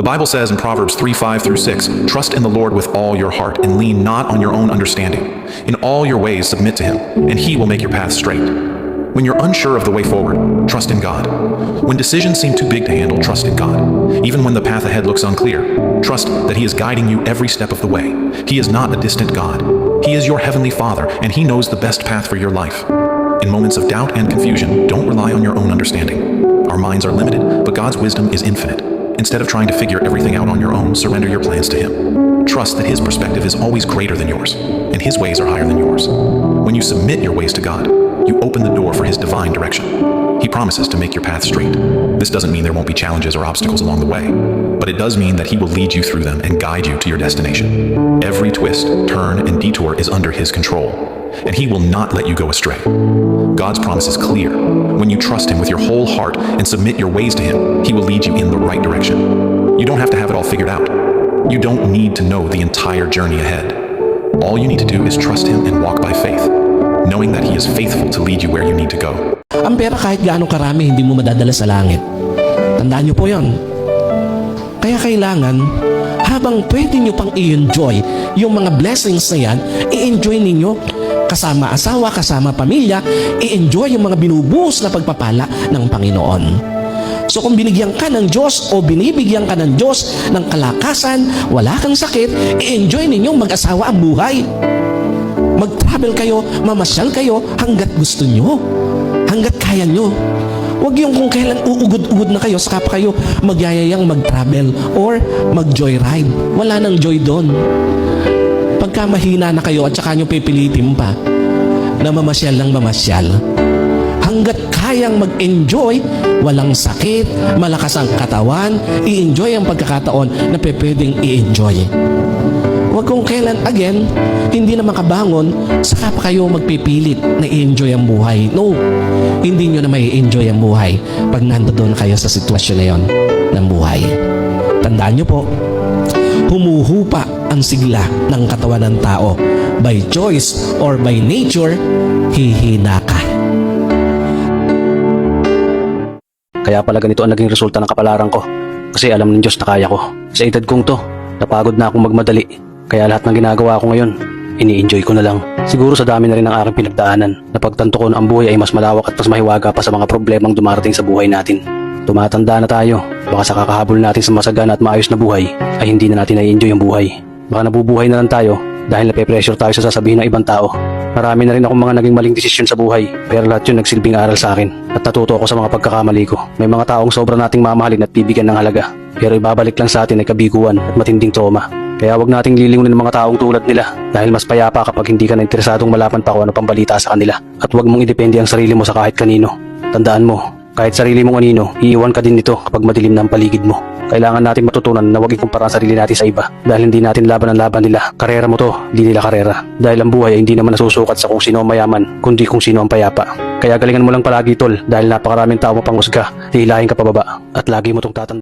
The Bible says in Proverbs 3 5 through 6 Trust in the Lord with all your heart and lean not on your own understanding. In all your ways submit to him, and he will make your path straight. When you're unsure of the way forward, trust in God. When decisions seem too big to handle, trust in God. Even when the path ahead looks unclear, trust that He is guiding you every step of the way. He is not a distant God. He is your Heavenly Father, and He knows the best path for your life. In moments of doubt and confusion, don't rely on your own understanding. Our minds are limited, but God's wisdom is infinite. Instead of trying to figure everything out on your own, surrender your plans to Him. Trust that His perspective is always greater than yours, and His ways are higher than yours. When you submit your ways to God, you open the door for His divine direction. He promises to make your path straight. This doesn't mean there won't be challenges or obstacles along the way, but it does mean that He will lead you through them and guide you to your destination. Every twist, turn, and detour is under His control, and He will not let you go astray. God's promise is clear. When you trust Him with your whole heart and submit your ways to Him, He will lead you in the right direction. You don't have to have it all figured out. You don't need to know the entire journey ahead. All you need to do is trust Him and walk by faith, knowing that He is faithful to lead you where you need to go. Ang pera kahit gaano karami hindi mo madadala sa langit. Tandaan niyo po. Kaya kailangan, habang pwede niyo pang i-enjoy yung mga blessings na yan, i-enjoy ninyo kasama asawa, kasama pamilya, i-enjoy yung mga binubuhos na pagpapala ng Panginoon. So kung binigyan ka ng Diyos o binibigyan ka ng Diyos ng kalakasan, wala kang sakit, i-enjoy ninyong mag-asawa ang buhay. Mag-travel kayo, mamasyal kayo hanggat gusto nyo. Hanggat kaya nyo. Huwag yung kung kailan uugod-ugod na kayo, saka pa kayo magyayayang mag-travel or mag-joyride. Wala nang joy doon. Pagka na kayo at saka nyo pipilitin pa na mamasyal lang mamasyal, hanggat kayang mag-enjoy, walang sakit, malakas ang katawan, i-enjoy ang pagkakataon na pwedeng i-enjoy. Huwag kung kailan, again, hindi na makabangon, saka pa kayo magpipilit na i-enjoy ang buhay. No, hindi nyo na may enjoy ang buhay pag nandoon kayo sa sitwasyon na yon ng buhay. Tandaan nyo po, humuhupa ang sigla ng katawan ng tao. By choice or by nature, hihina ka. Kaya pala ganito ang naging resulta ng kapalaran ko. Kasi alam ng Diyos na kaya ko. Sa edad kong to, napagod na akong magmadali. Kaya lahat ng ginagawa ko ngayon, ini-enjoy ko na lang. Siguro sa dami na rin ng aking pinagdaanan, napagtanto ko na ang buhay ay mas malawak at mas mahiwaga pa sa mga problemang dumarating sa buhay natin. Tumatanda na tayo, baka sa kakahabol natin sa masagana at maayos na buhay, ay hindi na natin na-enjoy ang buhay. Baka nabubuhay na lang tayo dahil nape-pressure tayo sa sasabihin ng ibang tao. Marami na rin akong mga naging maling desisyon sa buhay, pero lahat yun nagsilbing aral sa akin at natuto ako sa mga pagkakamali ko. May mga taong sobra nating mamahalin at bibigyan ng halaga, pero ibabalik lang sa atin ay kabiguan at matinding trauma. Kaya wag nating lilingunin ng mga taong tulad nila dahil mas payapa kapag hindi ka na interesadong malaman pa kung ano pang balita sa kanila. At wag mong idepende ang sarili mo sa kahit kanino. Tandaan mo, kahit sarili mong anino, iiwan ka din nito kapag madilim na ang paligid mo. Kailangan natin matutunan na huwag ikumpara ang sarili natin sa iba dahil hindi natin laban ang laban nila. Karera mo to, hindi nila karera. Dahil ang buhay ay hindi naman nasusukat sa kung sino ang mayaman, kundi kung sino ang payapa. Kaya galingan mo lang palagi tol dahil napakaraming tao mo panghusga, hihilahin ka pababa at lagi mo tong tatandaan.